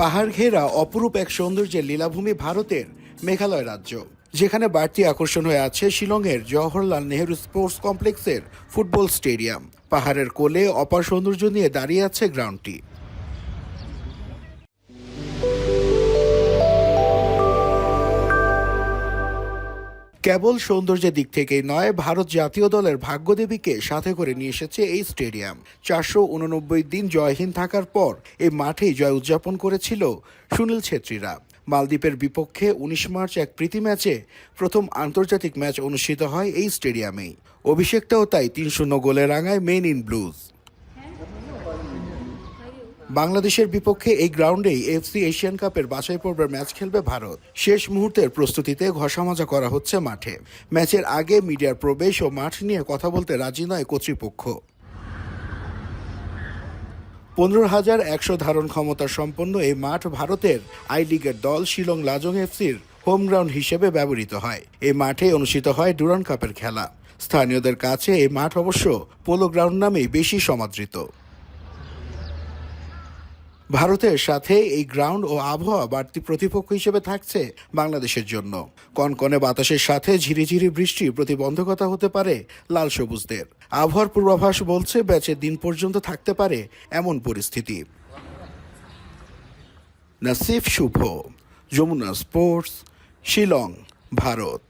পাহাড় ঘেরা অপরূপ এক সৌন্দর্যের লীলাভূমি ভারতের মেঘালয় রাজ্য, যেখানে বাড়তি আকর্ষণ হয়ে আছে শিলংয়ের জওহরলাল নেহেরু স্পোর্টস কমপ্লেক্সের ফুটবল স্টেডিয়াম। পাহাড়ের কোলে অপার সৌন্দর্য নিয়ে দাঁড়িয়ে আছে গ্রাউন্ডটি। কেবল সৌন্দর্যের দিক থেকেই নয়, ভারত জাতীয় দলের ভাগ্যদেবীকে সাথে করে নিয়ে এসেছে এই স্টেডিয়াম। চারশো উননব্বই দিন জয়হীন থাকার পর এই মাঠেই জয় উদযাপন করেছিল সুনীল ছেত্রীরা। মালদ্বীপের বিপক্ষে উনিশ মার্চ এক প্রীতি ম্যাচে প্রথম আন্তর্জাতিক ম্যাচ অনুষ্ঠিত হয় এই স্টেডিয়ামেই। অভিষেকটাও তাই তিন শূন্য গোলে রাঙায় মেন ইন ব্লুজ। বাংলাদেশের বিপক্ষে এই গ্রাউন্ডেই এফসি এশিয়ান কাপের বাছাই পর্বের ম্যাচ খেলবে ভারত। শেষ মুহূর্তের প্রস্তুতিতে ঘষামজা করা হচ্ছে মাঠে। ম্যাচের আগে মিডিয়ার প্রবেশ ও মাঠ নিয়ে কথা বলতে রাজি নয় কর্তৃপক্ষ। পনেরো হাজার একশো ধারণ ক্ষমতা সম্পন্ন এই মাঠ ভারতের আই লিগের দল শিলং লাজং এফসির হোম গ্রাউন্ড হিসেবে ব্যবহৃত হয়। এই মাঠে অনুষ্ঠিত হয় ডুরান কাপের খেলা। স্থানীয়দের কাছে এই মাঠ অবশ্য পোলো গ্রাউন্ড নামেই বেশি সমাদৃত। ভারতের সাথে এই গ্রাউন্ড ও আবহাওয়া বাড়তি প্রতিপক্ষ হিসেবে থাকছে বাংলাদেশের জন্য। কনকনে বাতাসের সাথে ঝিরিঝিরি বৃষ্টি প্রতিবন্ধকতা হতে পারে লাল সবুজদের। আবহাওয়ার পূর্বাভাস বলছে, ব্যাচের দিন পর্যন্ত থাকতে পারে এমন পরিস্থিতি। নাসিফ শুভ, যমুনা স্পোর্টস, শিলং, ভারত।